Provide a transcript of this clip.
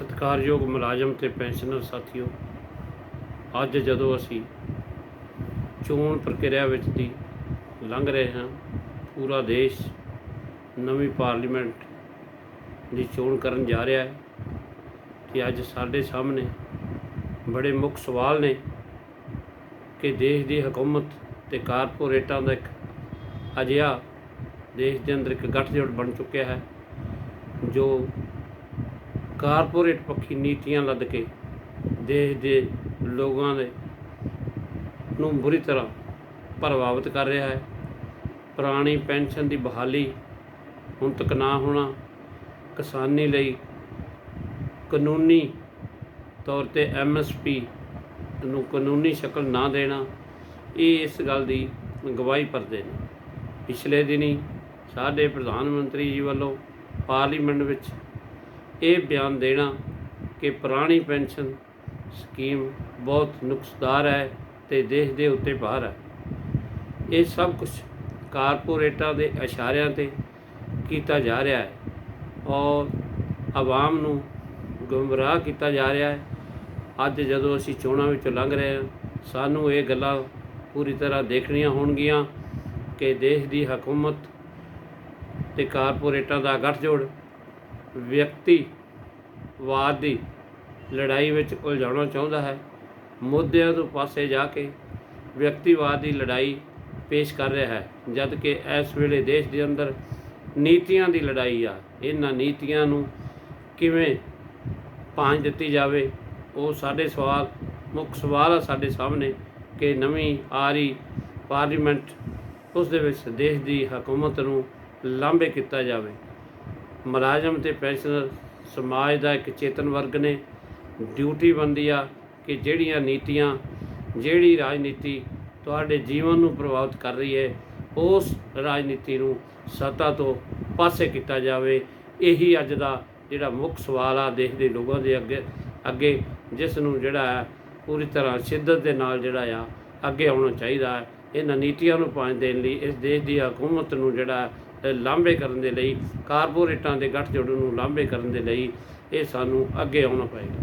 ਸਤਿਕਾਰਯੋਗ ਮੁਲਾਜ਼ਮ ਤੇ ਪੈਨਸ਼ਨਰ ਸਾਥੀਓ, ਅੱਜ ਜਦੋਂ ਅਸੀਂ ਚੋਣ ਪ੍ਰਕਿਰਿਆ ਵਿੱਚ ਦੀ ਲੰਘ ਰਹੇ ਹਾਂ, ਪੂਰਾ ਦੇਸ਼ ਨਵੀਂ ਪਾਰਲੀਮੈਂਟ ਦੀ ਚੋਣ ਕਰਨ ਜਾ ਰਿਹਾ ਹੈ ਕਿ ਅੱਜ ਸਾਡੇ ਸਾਹਮਣੇ ਬੜੇ ਮੁੱਖ ਸਵਾਲ ਨੇ ਕਿ ਦੇਸ਼ ਦੀ ਹਕੂਮਤ ਤੇ ਕਾਰਪੋਰੇਟਾਂ ਦਾ ਇੱਕ ਅਜਿਹਾ ਦੇਸ਼ ਦੇ ਅੰਦਰ ਇੱਕ ਗੱਠਜੋੜ ਬਣ ਚੁੱਕਿਆ ਹੈ, ਜੋ ਕਾਰਪੋਰੇਟ ਪੱਖੀ ਨੀਤੀਆਂ ਲੱਦ ਕੇ ਦੇਸ਼ ਦੇ ਲੋਕਾਂ ਦੇ ਨੂੰ ਬੁਰੀ ਤਰ੍ਹਾਂ ਪ੍ਰਭਾਵਿਤ ਕਰ ਰਿਹਾ ਹੈ। ਪੁਰਾਣੀ ਪੈਨਸ਼ਨ ਦੀ ਬਹਾਲੀ ਹੁਣ ਤੱਕ ਨਾ ਹੋਣਾ, ਕਿਸਾਨੀ ਲਈ ਕਾਨੂੰਨੀ ਤੌਰ ਤੇ ਐਮਐਸਪੀ ਨੂੰ ਕਾਨੂੰਨੀ ਸ਼ਕਲ ਨਾ ਦੇਣਾ, ਇਹ ਇਸ ਗੱਲ ਦੀ ਗਵਾਹੀ ਭਰਦੇ ਨੇ। ਪਿਛਲੇ ਦਿਨੀ ਸਾਡੇ ਪ੍ਰਧਾਨ ਮੰਤਰੀ ਜੀ ਵੱਲੋਂ ਪਾਰਲੀਮੈਂਟ ਵਿੱਚ ਇਹ ਬਿਆਨ ਦੇਣਾ ਕਿ ਪੁਰਾਣੀ ਪੈਨਸ਼ਨ ਸਕੀਮ ਬਹੁਤ ਨੁਕਸਦਾਰ ਹੈ ਤੇ ਦੇਸ਼ ਦੇ ਉੱਤੇ ਭਾਰ ਹੈ। ਇਹ ਸਭ ਕੁਝ ਕਾਰਪੋਰੇਟਾਂ ਦੇ ਇਸ਼ਾਰਿਆਂ ਤੇ ਕੀਤਾ ਜਾ ਰਿਹਾ ਹੈ ਔਰ ਆਵਾਮ ਨੂੰ ਗੁੰਮਰਾਹ ਕੀਤਾ ਜਾ ਰਿਹਾ ਹੈ। ਅੱਜ ਜਦੋਂ ਅਸੀਂ ਚੋਣਾਂ ਵਿੱਚੋਂ ਲੰਘ ਰਹੇ ਹਾਂ, ਸਾਨੂੰ ਇਹ ਗੱਲਾਂ ਪੂਰੀ ਤਰ੍ਹਾਂ ਦੇਖਣੀਆਂ ਹੋਣਗੀਆਂ ਕਿ ਦੇਸ਼ ਦੀ ਹਕੂਮਤ ਤੇ ਕਾਰਪੋਰੇਟਾਂ ਦਾ ਗੱਠਜੋੜ ਵਿਅਕਤੀਵਾਦ ਦੀ ਲੜਾਈ ਵਿੱਚ ਉਲਝਾਉਣਾ ਚਾਹੁੰਦਾ ਹੈ। ਮੁੱਦਿਆਂ ਤੋਂ ਪਾਸੇ ਜਾ ਕੇ ਵਿਅਕਤੀਵਾਦ ਦੀ ਲੜਾਈ ਪੇਸ਼ ਕਰ ਰਿਹਾ ਹੈ, ਜਦ ਕਿ ਇਸ ਵੇਲੇ ਦੇਸ਼ ਦੇ ਅੰਦਰ ਨੀਤੀਆਂ ਦੀ ਲੜਾਈ ਆ। ਇਹਨਾਂ ਨੀਤੀਆਂ ਨੂੰ ਕਿਵੇਂ ਭਾਂਜ ਦਿੱਤੀ ਜਾਵੇ, ਉਹ ਸਾਡੇ ਸਵਾਲ, ਮੁੱਖ ਸਵਾਲ ਆ ਸਾਡੇ ਸਾਹਮਣੇ ਕਿ ਨਵੀਂ ਆ ਰਹੀ ਪਾਰਲੀਮੈਂਟ ਉਸ ਦੇ ਵਿੱਚ ਦੇਸ਼ ਦੀ ਹਕੂਮਤ ਨੂੰ ਲਾਂਭੇ ਕੀਤਾ ਜਾਵੇ। ਮੁਲਾਜ਼ਮ ਤੇ ਪੈਨਸ਼ਨਰ ਸਮਾਜ ਦਾ ਇੱਕ ਚੇਤਨ ਵਰਗ ਨੇ। ਡਿਊਟੀ ਬਣਦੀ ਆ ਕਿ ਜਿਹੜੀਆਂ ਨੀਤੀਆਂ, ਜਿਹੜੀ ਰਾਜਨੀਤੀ ਤੁਹਾਡੇ ਜੀਵਨ ਨੂੰ ਪ੍ਰਭਾਵਿਤ ਕਰ ਰਹੀ ਹੈ, ਉਸ ਰਾਜਨੀਤੀ ਨੂੰ ਸੱਤਾ ਤੋਂ ਪਾਸੇ ਕੀਤਾ ਜਾਵੇ। ਇਹੀ ਅੱਜ ਦਾ ਜਿਹੜਾ ਮੁੱਖ ਸਵਾਲ ਆ ਦੇਸ਼ ਦੇ ਲੋਕਾਂ ਦੇ ਅੱਗੇ ਅੱਗੇ, ਜਿਸ ਨੂੰ ਜਿਹੜਾ ਹੈ ਪੂਰੀ ਤਰ੍ਹਾਂ ਸ਼ਿੱਦਤ ਦੇ ਨਾਲ ਜਿਹੜਾ ਆ ਅੱਗੇ ਆਉਣਾ ਚਾਹੀਦਾ ਹੈ। ਇਹਨਾਂ ਨੀਤੀਆਂ ਨੂੰ ਪਾਣ ਦੇਣ ਲਈ ਇਸ ਦੇਸ਼ ਦੀ ਹਕੂਮਤ ਨੂੰ ਜਿਹੜਾ ਲਾਂਭੇ ਕਰਨ ਦੇ ਲਈ, ਕਾਰਪੋਰੇਟਾਂ ਦੇ ਗੱਠਜੋੜ ਨੂੰ ਲਾਂਭੇ ਕਰਨ ਦੇ ਲਈ ਇਹ ਸਾਨੂੰ ਅੱਗੇ ਆਉਣਾ ਪਏਗਾ।